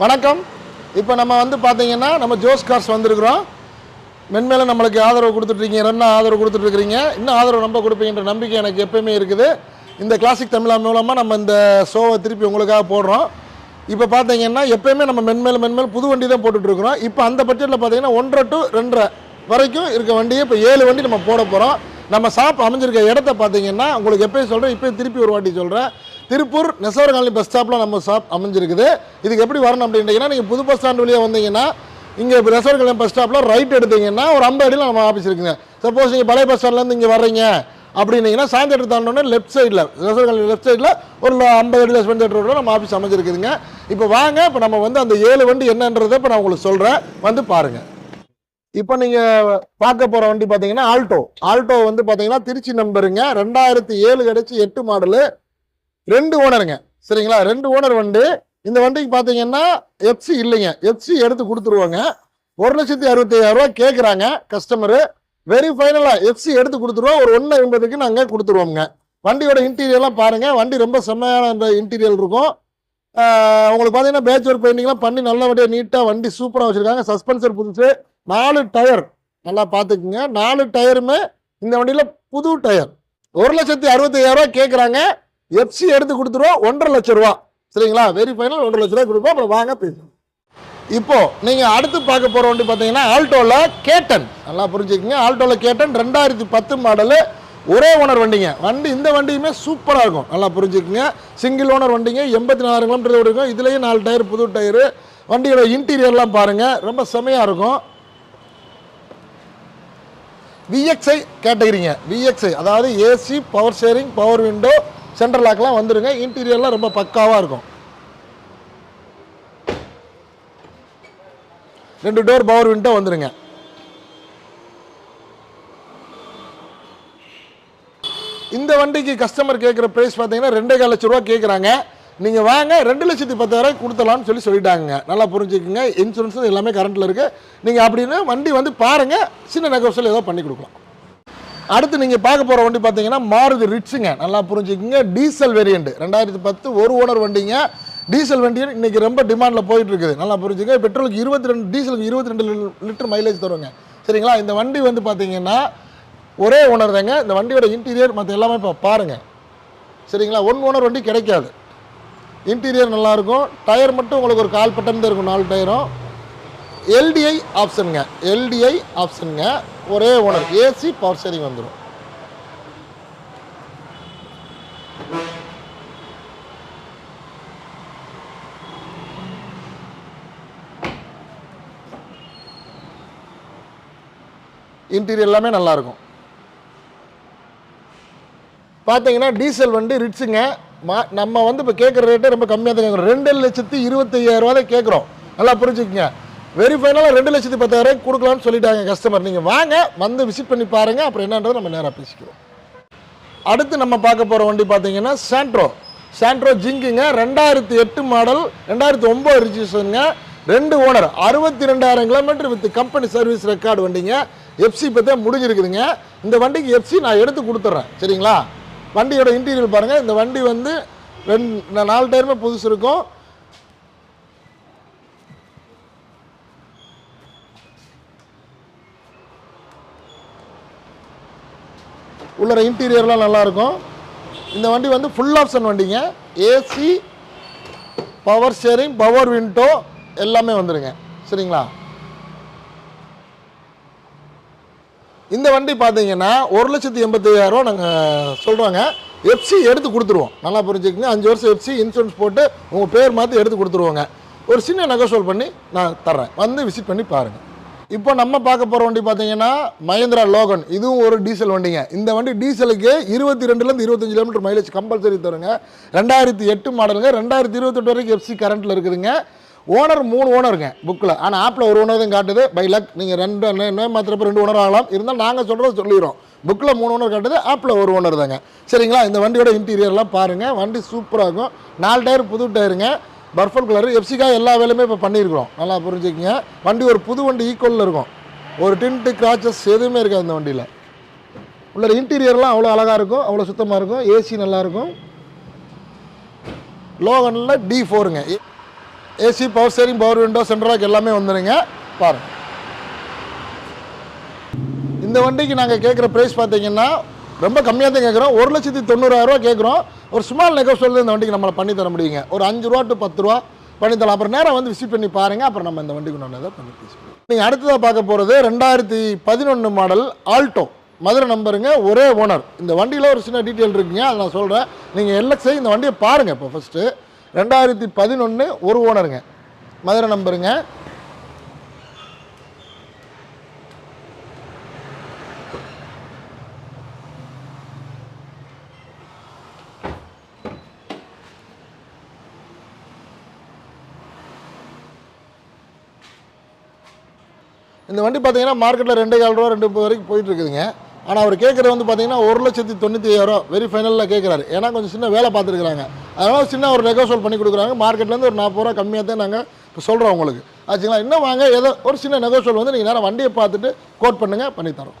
வணக்கம். இப்போ நம்ம வந்து பார்த்தீங்கன்னா நம்ம ஜோஸ் கார்ஸ் வந்திருக்கிறோம். மென்மேலும் நம்மளுக்கு ஆதரவு கொடுத்துட்ருக்கீங்க. ரெண்டு ஆதரவு கொடுத்துட்ருக்கிறீங்க. இன்னும் ஆதரவு ரொம்ப கொடுப்பீங்கன்ற நம்பிக்கை எனக்கு எப்போயுமே இருக்குது. இந்த கிளாசிக் தமிழா மூலமாக நம்ம இந்த ஷோவை திருப்பி உங்களுக்காக போடுறோம். இப்போ பார்த்தீங்கன்னா எப்பயுமே நம்ம மென்மேல் மென்மேல் புது வண்டி தான் போட்டுட்ருக்குறோம். இப்போ அந்த பட்ஜெட்டில் பார்த்தீங்கன்னா ஒன்றரை டு ரெண்டரை வரைக்கும் இருக்க வண்டியை இப்போ ஏழு வண்டி நம்ம போட போகிறோம் நம்ம ஷாப் அமைஞ்சிருக்க இடத்த பார்த்தீங்கன்னா உங்களுக்கு எப்பயும் சொல்கிறேன் இப்போயும் திருப்பி ஒரு வாட்டி சொல்கிறேன் திருப்பூர் நெசவர் காலனி பஸ் ஸ்டாப்பில் நம்ம ஷாப் அமைஞ்சிருக்குது. இதுக்கு எப்படி வரணும் அப்படின்ட்டிங்கன்னா நீங்கள் புது பஸ் ஸ்டாண்ட் வழியாக வந்தீங்கன்னா இங்கே இப்போ காலனி பஸ் ஸ்டாப்பில் ரைட் எடுத்தீங்கன்னா ஒரு ஐம்பது அடியில் நம்ம ஆஃபீஸ் இருக்குங்க. சப்போஸ் நீங்கள் பழைய பஸ் ஸ்டாண்ட்லேருந்து இங்கே வர்றீங்க அப்படின்னீங்கன்னா சாயந்தரம் தாண்டோடனே லெஃப்ட் சைடில் நெசவர் காலனி லெஃப்ட் சைடில் ஒரு ஐம்பது அடியில் ஸ்பெண்ட் ரோட்டில் நம்ம ஆஃபீஸ் அமைஞ்சிருக்குதுங்க. இப்போ வாங்க இப்போ நம்ம வந்து அந்த ஏழு வண்டி என்னன்றதை இப்போ நான் உங்களுக்கு சொல்கிறேன் வந்து பாருங்கள் இப்போ நீங்கள் பார்க்க போகிற வண்டி பார்த்தீங்கன்னா ஆல்டோ. ஆல்டோ வந்து பார்த்தீங்கன்னா திருச்சி நம்பருங்க ரெண்டாயிரத்தி ஏழு கிடச்சி எட்டு மாடலு. ரெண்டு ஓனருங்க. சரிங்களா? ரெண்டு ஓனர் வந்து இந்த வண்டிக்கு பார்த்தீங்கன்னா எஃப்சி இல்லைங்க. எஃப்சி எடுத்து கொடுத்துருவாங்க. ஒரு லட்சத்தி அறுபத்தி கேட்குறாங்க கஸ்டமரு வெரி ஃபைனலாக எஃப்சி எடுத்து கொடுத்துருவோம். ஒரு ஒன்று ஐம்பதுக்கு நாங்கள் கொடுத்துருவோங்க வண்டியோட இன்டீரியர்லாம் பாருங்கள் வண்டி ரொம்ப செம்மையான இன்டீரியர் இருக்கும். உங்களுக்கு பார்த்தீங்கன்னா பேட்ச் ஒர்க் பெயிண்டிங்லாம் பண்ணி நல்லபடியாக நீட்டாக வண்டி சூப்பராக வச்சுருக்காங்க. சஸ்பென்சர் புதுசு. நாலு டயர் நல்லா பார்த்துக்குங்க நாலு டயருமே இந்த வண்டியில் புது டயர் ஒரு லட்சத்தி அறுபத்தையாயிரரூவா கேட்குறாங்க எஃப்சி எடுத்து கொடுத்துருவோம் ஒன்றரை லட்ச ரூபா. சரிங்களா? வெரி ஃபைனல் ஒன்றரை லட்ச ரூபா கொடுப்போம். அப்புறம் வாங்க பேசுவோம். இப்போ நீங்க அடுத்து பார்க்க போற வண்டி பார்த்தீங்கன்னா ஆல்டோல கேட்டன். நல்லா புரிஞ்சுக்கங்க. ஆல்டோல கேட்டன் ரெண்டாயிரத்தி பத்து மாடலு ஒரே ஓனர் வண்டிங்க. வண்டி இந்த வண்டியுமே சூப்பராக இருக்கும். நல்லா புரிஞ்சுக்கங்க. சிங்கிள் ஓனர் வண்டிங்க எண்பத்தி நாலாயிரம் கிலோமீட்டர் இருக்கும். இதுலேயே நாலு டயர் புது டயரு. வண்டியோட இன்டீரியர்லாம் பாருங்க. ரொம்ப செமையாக இருக்கும். விஎக்ஸ்ஐ கேட்டகிரிங்க விஎக்ஸ்ஐ அதாவது AC power steering power window central லாக்லாம் வந்துடுங்க இன்டீரியர்லாம் ரொம்ப பக்காவாக இருக்கும். ரெண்டு டோர் பவர் விண்டோ வந்துடுங்க இந்த வண்டிக்கு கஸ்டமர் கேட்குற ப்ரைஸ் பார்த்தீங்கன்னா ரெண்டே கால் லட்ச ரூபா கேட்குறாங்க நீங்கள் வாங்க ரெண்டு லட்சத்தி பத்தாயிரம் கொடுத்தலாம்னு சொல்லி சொல்லிட்டாங்க நல்லா புரிஞ்சுக்குங்க. இன்சூரன்ஸும் எல்லாமே கரண்ட்டில் இருக்குது நீங்கள் அப்படின்னு வண்டி வந்து பாருங்கள் சின்ன நெகோசியல் ஏதோ பண்ணி கொடுக்கலாம். அடுத்து நீங்கள் பார்க்க போகிற வண்டி பார்த்தீங்கன்னா மாருதி ரிட்ஸுங்க. நல்லா புரிஞ்சுக்குங்க. டீசல் வேரியண்ட் ரெண்டாயிரத்தி பத்து ஒரு ஓனர் வண்டிங்க. டீசல் வண்டி இன்னைக்கு ரொம்ப டிமாண்டில் போயிட்டு இருக்குது நல்லா புரிஞ்சுங்க பெட்ரோலுக்கு இருபத்தி ரெண்டு டீசலுக்கு இருபத்தி ரெண்டு லிட்டர் மைலேஜ் தருவாங்க சரிங்களா? இந்த வண்டி வந்து பார்த்தீங்கன்னா ஒரே ஓனர் தாங்க. இந்த வண்டியோட இன்டீரியர் மற்ற எல்லாமே இப்போ பாருங்கள் சரிங்களா? ஒன் ஓனர் வண்டி கிடைக்காது. இன்டீரியர் நல்லாயிருக்கும் டயர் மட்டும் உங்களுக்கு ஒரு கால் பட்டன் தான் இருக்கும். நாலு டயரும் எல்டிஐ ஆப்ஷனுங்க எல்டிஐ ஆப்ஷனுங்க ஒரே ஓனர் ஏசி பவர் ஸ்டேரிங் வந்துடும் இன்டீரியர் எல்லாமே நல்லாயிருக்கும் பார்த்தீங்கன்னா டீசல் வண்டி ரிட்ஸுங்க. மா நம்ம வந்து இப்போ கேட்குற ரேட்டே ரொம்ப கம்மியாக தான் கேட்குறோம் ரெண்டு லட்சத்தி இருபத்தையாயிரம் தான் கேட்குறோம் நல்லா புரிஞ்சுக்கங்க. வெரி ஃபைனலாக ரெண்டு லட்சத்தி பத்தாயிரம் கொடுக்கலாம்னு சொல்லிட்டாங்க கஸ்டமர் நீங்கள் வாங்க வந்து விசிட் பண்ணி பாருங்கள் அப்புறம் என்னன்றதை நம்ம நேராக பேசிக்கிறோம் அடுத்து நம்ம பார்க்க போகிற வண்டி பார்த்தீங்கன்னா சாண்ட்ரோ சாண்ட்ரோ ஜிங்குங்க ரெண்டாயிரத்தி எட்டு மாடல் ரெண்டாயிரத்தி ஒம்பது ரிஜிஸ்ட்ரேஷனுங்க ரெண்டு ஓனர் அறுபத்தி ரெண்டாயிரம் kilometre with company service record வண்டிங்க எஃப்சி பற்றி முடிஞ்சிருக்குதுங்க. இந்த வண்டிக்கு எஃப்சி நான் எடுத்து கொடுத்துட்றேன். சரிங்களா? வண்டியோட இன்டீரியர் பாருங்கள் இந்த வண்டி வந்து ரெண்டு நாலு டயருமே புதுசு இருக்கும். உள்ளர இன்டீரியர்லாம் நல்லாயிருக்கும். இந்த வண்டி வந்து ஃபுல் ஆப்ஷன் வண்டிங்க. AC power steering power window எல்லாமே வந்துடுங்க சரிங்களா? இந்த வண்டி பார்த்தீங்கன்னா ஒரு லட்சத்தி எண்பத்தையாயிரம் நாங்கள் சொல்கிறோங்க எஃப்சி எடுத்து கொடுத்துருவோம். நல்லா புரிஞ்சுக்கங்க. அஞ்சு வருஷம் எஃப்சி இன்சூரன்ஸ் போட்டு உங்கள் பேர் மாற்றி எடுத்து கொடுத்துருவோங்க. ஒரு சின்ன நெகோசியல் பண்ணி நான் தர்றேன். வந்து விசிட் பண்ணி பாருங்கள் இப்போ நம்ம பார்க்க போகிற வண்டி பார்த்தீங்கன்னா மஹேந்திரா லோகன். இதுவும் ஒரு டீசல் வண்டிங்க. இந்த வண்டி டீசலுக்கு இருபத்தி ரெண்டுலேருந்து இருபத்தஞ்சு கிலோமீட்டர் மைலேஜ் கம்பல்சரி தருங்க. ரெண்டாயிரத்தி எட்டு மாடலுங்க ரெண்டாயிரத்தி இருபத்தெட்டு வரைக்கும் எஃப்சி கரண்ட்டில் இருக்குதுங்க. ஓனர் மூணு ஓனருங்க புக்கில் ஆனால் ஆப்பில் ஒரு ஓனர் தான் காட்டுது. பை லக் நீங்கள் ரெண்டு என்ன மாத்திரப்போ ரெண்டு ஓனர் ஆகலாம். இருந்தால் நாங்கள் சொல்கிறத சொல்லிடுறோம். புக்கில் மூணு ஓனர் காட்டுது ஆப்பில் ஒரு ஓனர் தாங்க. சரிங்களா? இந்த வண்டியோட இன்டீரியர்லாம் பாருங்கள் வண்டி சூப்பராக இருக்கும். நாலு டயர் புது டயருங்க பர்ஃபல் கலர். எஃப்சிக்காக எல்லா வேலையுமே இப்போ பண்ணியிருக்கிறோம். நல்லா புரிஞ்சுக்கிங்க. வண்டி ஒரு புது வண்டி ஈக்குவலில் இருக்கும். ஒரு டின்ட்டு கிராச்சஸ் எதுவுமே இருக்காது இந்த வண்டியில். உள்ள இன்டீரியர்லாம் அவ்வளோ அழகாக இருக்கும். அவ்வளோ சுத்தமாக இருக்கும். ஏசி நல்லாயிருக்கும் லோகனில் D ஃபோருங்க AC power steering power window சென்ட்ராக் எல்லாமே வந்துடுங்க பாருங்கள் இந்த வண்டிக்கு நாங்கள் கேட்குற ப்ரைஸ் பார்த்தீங்கன்னா ரொம்ப கம்மியாக தான் கேட்குறோம் ஒரு லட்சத்தி தொண்ணூறாயிரரூவா கேட்குறோம் ஒரு ஸ்மால் நெகோசியல் இந்த வண்டிக்கு நம்மளை பண்ணி தர முடியுங்க. ஒரு அஞ்சு ரூபா டு பத்து ரூபா பண்ணி தரலாம். அப்புறம் நேரம் வந்து விசிட் பண்ணி பாருங்கள் அப்புறம் நம்ம இந்த வண்டிக்கு ஒன்று பண்ணி பேசுவோம் நீங்கள் அடுத்ததாக பார்க்க போகிறது ரெண்டாயிரத்தி பதினொன்று மாடல் ஆல்டோ மதுரை நம்பருங்க. ஒரே ஓனர் இந்த வண்டியில் ஒரு சின்ன டீட்டெயில் இருக்குங்க. அதை நான் சொல்கிறேன் நீங்கள் எல்எக்ஸை இந்த வண்டியை பாருங்கள் இப்போ ஃபஸ்ட்டு ரெண்டாயிரத்தி பதினொன்று ஒரு ஓனருங்க மதுரை நம்பருங்க. இந்த வண்டி பார்த்தீங்கன்னா மார்க்கெட்டில் ரெண்டே கால் ரூபா ரெண்டு முப்பது வரைக்கும் போயிட்டு இருக்குதுங்க ஆனால் அவர் கேட்குறது வந்து பார்த்தீங்கன்னா ஒரு லட்சத்தி தொண்ணூற்றி ஐயாயிரம் வெரி ஃபைனலில் கேட்குறாரு ஏன்னா கொஞ்சம் சின்ன வேலை பார்த்துருக்குறாங்க. அதனால் சின்ன ஒரு நெகோசியல் பண்ணி கொடுக்குறாங்க. மார்க்கெட்லேருந்து ஒரு நாற்பது ரூபா கம்மியாக தான் நாங்கள் இப்போ சொல்கிறோம் உங்களுக்கு. ஆச்சுங்களா? இன்னும் வாங்க ஏதோ ஒரு சின்ன நெகோசியல் வந்து நீங்கள் நேரம் வண்டியை பார்த்துட்டு கோட் பண்ணுங்கள் பண்ணித்தரோம்.